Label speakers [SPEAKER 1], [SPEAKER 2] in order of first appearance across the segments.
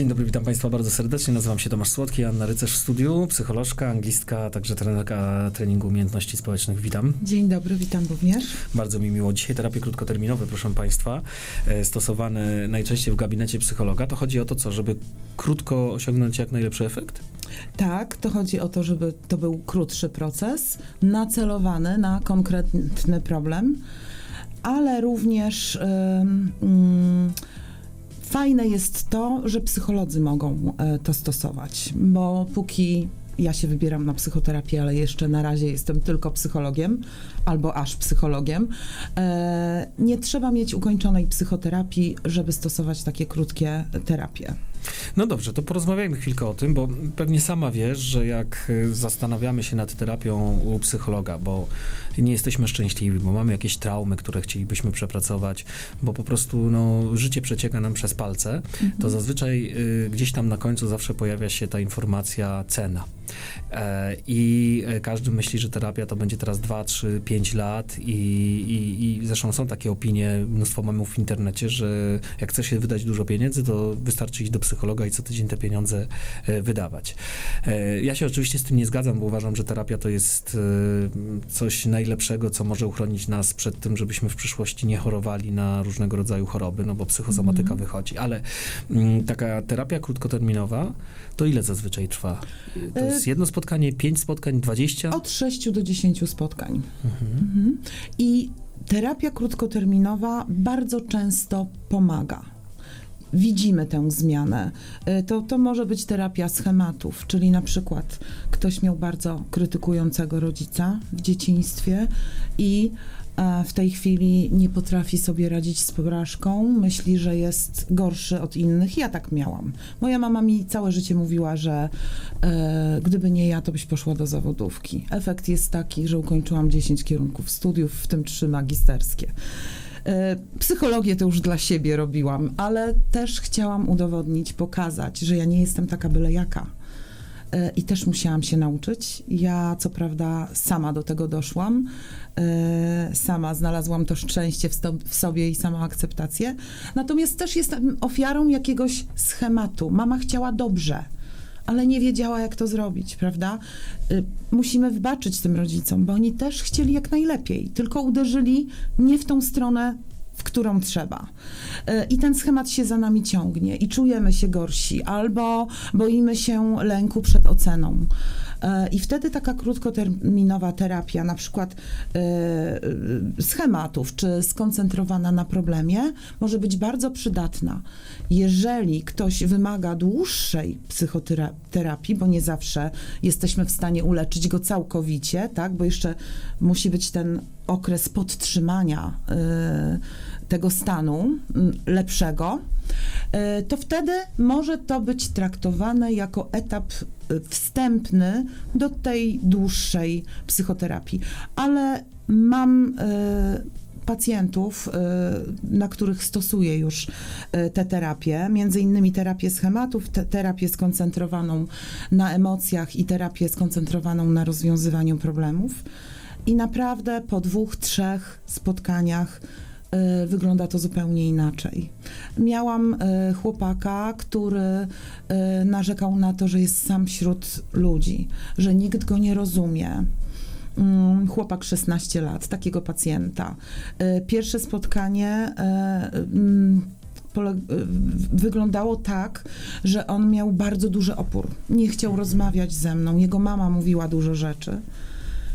[SPEAKER 1] Dzień dobry, witam Państwa bardzo serdecznie. Nazywam się Tomasz Słodki, Anna Rycerz w studiu, psycholożka, anglistka, a także trenerka treningu umiejętności społecznych. Witam.
[SPEAKER 2] Dzień dobry, witam również.
[SPEAKER 1] Bardzo mi miło. Dzisiaj terapie krótkoterminowe, proszę Państwa, e, stosowane najczęściej w gabinecie psychologa. To chodzi o to, co, żeby krótko osiągnąć jak najlepszy efekt?
[SPEAKER 2] Tak, to chodzi o to, żeby to był krótszy proces, nacelowany na konkretny problem, ale również ym, ym, fajne jest to, że psycholodzy mogą e, to stosować, bo póki ja się wybieram na psychoterapię, ale jeszcze na razie jestem tylko psychologiem albo aż psychologiem. E, nie trzeba mieć ukończonej psychoterapii, żeby stosować takie krótkie terapie.
[SPEAKER 1] No dobrze, to porozmawiajmy chwilkę o tym, bo pewnie sama wiesz, że jak y, zastanawiamy się nad terapią u psychologa, bo nie jesteśmy szczęśliwi, bo mamy jakieś traumy, które chcielibyśmy przepracować, bo po prostu no, życie przecieka nam przez palce, to zazwyczaj y, gdzieś tam na końcu zawsze pojawia się ta informacja cena. E, I e, każdy myśli, że terapia to będzie teraz 2, 3, 5 lat i, i, i zresztą są takie opinie, mnóstwo mamy w internecie, że jak chce się wydać dużo pieniędzy, to wystarczy iść do psychologa i co tydzień te pieniądze e, wydawać. E, Ja się oczywiście z tym nie zgadzam, bo uważam, że terapia to jest e, coś najlepszego, co może uchronić nas przed tym, żebyśmy w przyszłości nie chorowali na różnego rodzaju choroby, no bo psychosomatyka wychodzi. Ale mm, taka terapia krótkoterminowa, to ile zazwyczaj trwa? To jest jedno spotkanie, pięć spotkań, dwadzieścia?
[SPEAKER 2] Od 6 do 10 spotkań. Mhm. I terapia krótkoterminowa bardzo często pomaga. Widzimy tę zmianę. Y, To, to może być terapia schematów, czyli na przykład ktoś miał bardzo krytykującego rodzica w dzieciństwie i e, w tej chwili nie potrafi sobie radzić z porażką, myśli, że jest gorszy od innych. Ja tak miałam. Moja mama mi całe życie mówiła, że e, gdyby nie ja, to byś poszła do zawodówki. Efekt jest taki, że ukończyłam 10 kierunków studiów, w tym 3 magisterskie. E, Psychologię to już dla siebie robiłam, ale też chciałam udowodnić, pokazać, że ja nie jestem taka byle jaka. E, I też musiałam się nauczyć. Ja, co prawda, sama do tego doszłam. E, Sama znalazłam to szczęście w, sobie i samą akceptację. Natomiast też jestem ofiarą jakiegoś schematu. Mama chciała dobrze, ale nie wiedziała, jak to zrobić, prawda? Y, Musimy wybaczyć tym rodzicom, bo oni też chcieli jak najlepiej, tylko uderzyli nie w tą stronę, w którą trzeba. Y, I ten schemat się za nami ciągnie i czujemy się gorsi, albo boimy się lęku przed oceną. Y, I wtedy taka krótkoterminowa terapia, na przykład y, y, schematów, czy skoncentrowana na problemie, może być bardzo przydatna. Jeżeli ktoś wymaga dłuższej psychoterapii, bo nie zawsze jesteśmy w stanie uleczyć go całkowicie, tak, bo jeszcze musi być ten okres podtrzymania y, tego stanu y, lepszego, y, to wtedy może to być traktowane jako etap y, wstępny do tej dłuższej psychoterapii. Ale mam y, pacjentów, na których stosuję już te terapie, między innymi terapię schematów, te, terapię skoncentrowaną na emocjach i terapię skoncentrowaną na rozwiązywaniu problemów. I naprawdę po dwóch, trzech spotkaniach wygląda to zupełnie inaczej. Miałam y, chłopaka, który y, narzekał na to, że jest sam wśród ludzi, że nikt go nie rozumie. Mm, Chłopak 16 lat, takiego pacjenta. Pierwsze spotkanie mm, wyglądało tak, że on miał bardzo duży opór. Nie chciał rozmawiać ze mną. Jego mama mówiła dużo rzeczy.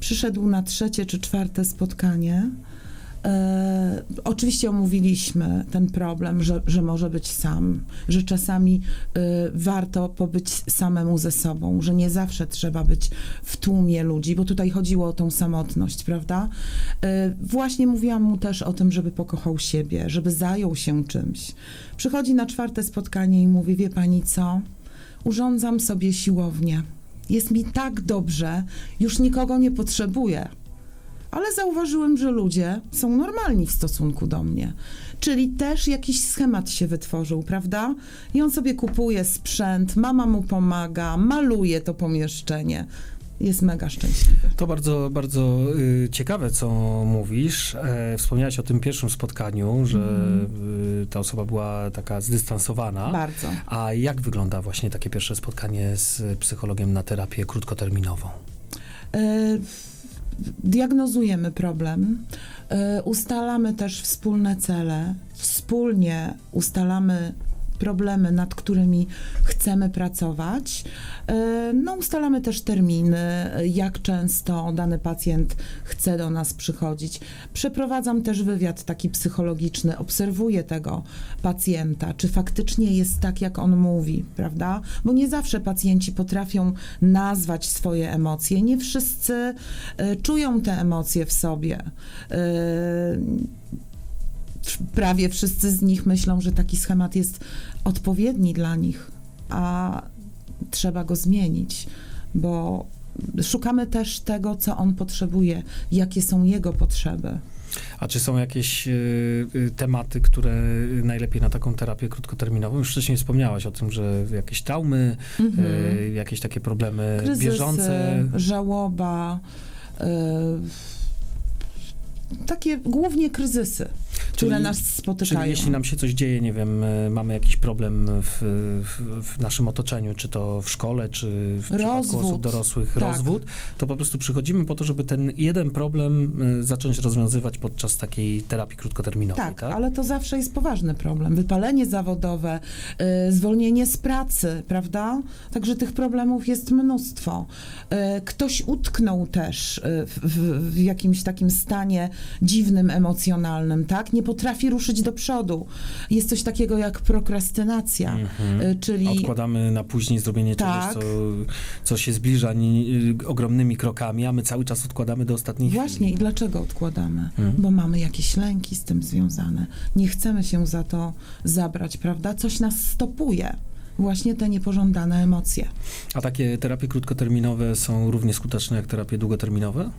[SPEAKER 2] Przyszedł na trzecie czy czwarte spotkanie. E, oczywiście omówiliśmy ten problem, że, że może być sam, że czasami e, warto pobyć samemu ze sobą, że nie zawsze trzeba być w tłumie ludzi, bo tutaj chodziło o tą samotność, prawda? E, właśnie mówiłam mu też o tym, żeby pokochał siebie, żeby zajął się czymś. Przychodzi na czwarte spotkanie i mówi: Wie pani co? Urządzam sobie siłownię. Jest mi tak dobrze, już nikogo nie potrzebuję ale zauważyłem, że ludzie są normalni w stosunku do mnie. Czyli też jakiś schemat się wytworzył, prawda? I on sobie kupuje sprzęt, mama mu pomaga, maluje to pomieszczenie. jest mega szczęśliwy.
[SPEAKER 1] To bardzo, bardzo y, ciekawe, co mówisz. E, wspomniałaś o tym pierwszym spotkaniu, że
[SPEAKER 2] Mhm.
[SPEAKER 1] y, ta osoba była taka zdystansowana.
[SPEAKER 2] Bardzo.
[SPEAKER 1] A jak wygląda właśnie takie pierwsze spotkanie z psychologiem na terapię krótkoterminową?
[SPEAKER 2] E, Diagnozujemy problem, e, ustalamy też wspólne cele, wspólnie ustalamy problemy, nad którymi chcemy pracować. E, No, ustalamy też terminy, jak często dany pacjent chce do nas przychodzić. Przeprowadzam też wywiad taki psychologiczny, obserwuję tego pacjenta, czy faktycznie jest tak, jak on mówi, prawda? Bo nie zawsze pacjenci potrafią nazwać swoje emocje. Nie wszyscy e, czują te emocje w sobie. Prawie wszyscy z nich myślą, że taki schemat jest odpowiedni dla nich, a trzeba go zmienić, bo szukamy też tego, co on potrzebuje, jakie są jego potrzeby.
[SPEAKER 1] A czy są jakieś y, y, tematy, które najlepiej na taką terapię krótkoterminową? Już wcześniej wspomniałaś o tym, że jakieś traumy,
[SPEAKER 2] Mhm.
[SPEAKER 1] y, jakieś takie problemy
[SPEAKER 2] Kryzysy,
[SPEAKER 1] bieżące.
[SPEAKER 2] żałoba, y, takie głównie kryzysy, które nas spotykają.
[SPEAKER 1] Czyli jeśli nam się coś dzieje, nie wiem, y, mamy jakiś problem w, w, w naszym otoczeniu, czy to w szkole, czy w przypadku osób dorosłych,
[SPEAKER 2] Tak.
[SPEAKER 1] rozwód, to po prostu przychodzimy po to, żeby ten jeden problem y, zacząć rozwiązywać podczas takiej terapii krótkoterminowej,
[SPEAKER 2] Tak,
[SPEAKER 1] tak?
[SPEAKER 2] ale to zawsze jest poważny problem. Wypalenie zawodowe, y, zwolnienie z pracy, prawda? Także tych problemów jest mnóstwo. Y, ktoś utknął też w, w, w jakimś takim stanie dziwnym, emocjonalnym, tak? Nie potrafi ruszyć do przodu. Jest coś takiego jak prokrastynacja,
[SPEAKER 1] Mhm.
[SPEAKER 2] y, czyli...
[SPEAKER 1] Odkładamy na później zrobienie
[SPEAKER 2] Tak.
[SPEAKER 1] czegoś, co, co się zbliża ni, y, ogromnymi krokami, a my cały czas odkładamy do ostatniej
[SPEAKER 2] Właśnie
[SPEAKER 1] chwili.
[SPEAKER 2] i dlaczego odkładamy?
[SPEAKER 1] Mhm.
[SPEAKER 2] Bo mamy jakieś lęki z tym związane. Nie chcemy się za to zabrać, prawda? Coś nas stopuje. Właśnie te niepożądane emocje.
[SPEAKER 1] A takie terapie krótkoterminowe są równie skuteczne jak terapie długoterminowe?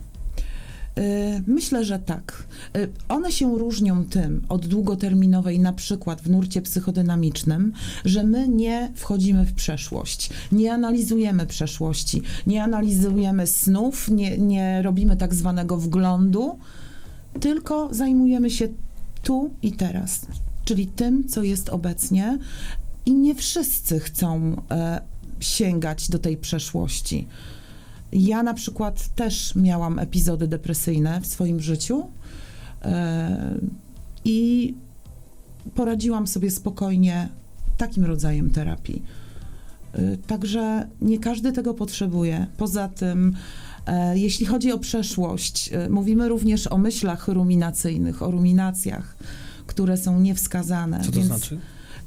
[SPEAKER 2] Y, Myślę, że tak. Y, One się różnią tym od długoterminowej, na przykład w nurcie psychodynamicznym, że my nie wchodzimy w przeszłość, nie analizujemy przeszłości, nie analizujemy snów, nie, nie robimy tak zwanego wglądu, tylko zajmujemy się tu i teraz, czyli tym, co jest obecnie. I nie wszyscy chcą e, sięgać do tej przeszłości. Ja na przykład też miałam epizody depresyjne w swoim życiu e, i poradziłam sobie spokojnie takim rodzajem terapii. E, Także nie każdy tego potrzebuje. Poza tym, e, jeśli chodzi o przeszłość, mówimy również o myślach ruminacyjnych, o ruminacjach, które są niewskazane.
[SPEAKER 1] Co to
[SPEAKER 2] więc,
[SPEAKER 1] znaczy?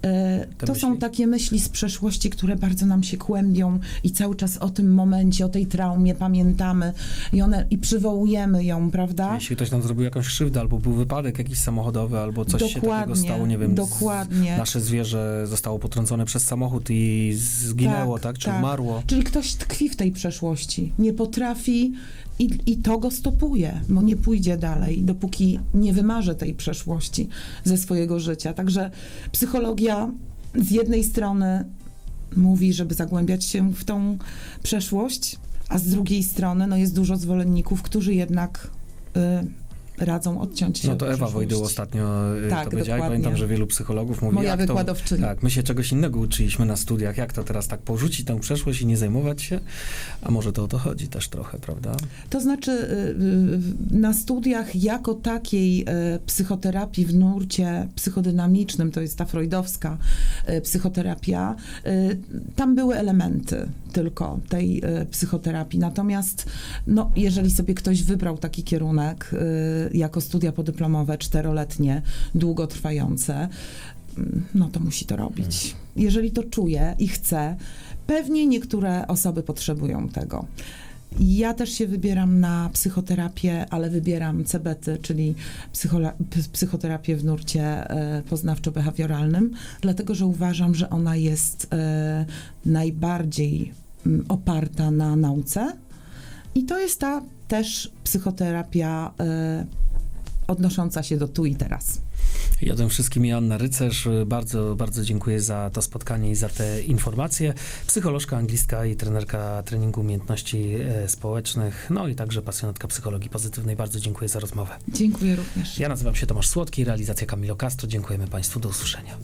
[SPEAKER 2] E, To są takie myśli z przeszłości, które bardzo nam się kłębią i cały czas o tym momencie, o tej traumie pamiętamy i, one, i przywołujemy ją, prawda?
[SPEAKER 1] Jeśli ktoś nam zrobił jakąś krzywdę, albo był wypadek jakiś samochodowy, albo coś się takiego stało, nie wiem, z-
[SPEAKER 2] dokładnie.
[SPEAKER 1] nasze zwierzę zostało potrącone przez samochód i zginęło, tak?
[SPEAKER 2] Tak,
[SPEAKER 1] Czy
[SPEAKER 2] tak.
[SPEAKER 1] umarło?
[SPEAKER 2] Czyli ktoś tkwi w tej przeszłości, nie potrafi i, i to go stopuje, bo nie pójdzie dalej, dopóki nie wymarzy tej przeszłości ze swojego życia. Także psychologia z jednej strony mówi, żeby zagłębiać się w tą przeszłość, a z drugiej strony no, jest dużo zwolenników, którzy jednak y, radzą odciąć się
[SPEAKER 1] No to Ewa. Wojdył ostatnio y,
[SPEAKER 2] Tak,
[SPEAKER 1] to powiedziała
[SPEAKER 2] dokładnie.
[SPEAKER 1] pamiętam, że wielu psychologów mówi,
[SPEAKER 2] Moja
[SPEAKER 1] jak to,
[SPEAKER 2] wykładowczyni.
[SPEAKER 1] tak, my się czegoś innego uczyliśmy na studiach, jak to teraz tak porzucić tę przeszłość i nie zajmować się, a może to o to chodzi też trochę, prawda?
[SPEAKER 2] To znaczy, y, y, na studiach jako takiej psychoterapii w nurcie psychodynamicznym, to jest ta freudowska psychoterapia, tam były elementy tylko tej psychoterapii. Natomiast, no, jeżeli sobie ktoś wybrał taki kierunek jako studia podyplomowe, czteroletnie, długotrwające, no to musi to robić. Jeżeli to czuje i chce, pewnie niektóre osoby potrzebują tego. Ja też się wybieram na psychoterapię, ale wybieram CBT, czyli psychoterapię w nurcie e, poznawczo-behawioralnym, dlatego że uważam, że ona jest e, najbardziej oparta na nauce i to jest ta też psychoterapia e, odnosząca się do tu i teraz.
[SPEAKER 1] Ja tym wszystkim Joanna Rycerz. Bardzo, bardzo dziękuję za to spotkanie i za te informacje. Psycholożka anglistka i trenerka treningu umiejętności e, społecznych, no i także pasjonatka psychologii pozytywnej. Bardzo dziękuję za rozmowę.
[SPEAKER 2] Dziękuję również.
[SPEAKER 1] Ja nazywam się Tomasz Słodki, realizacja Kamilo Castro. Dziękujemy Państwu, do usłyszenia.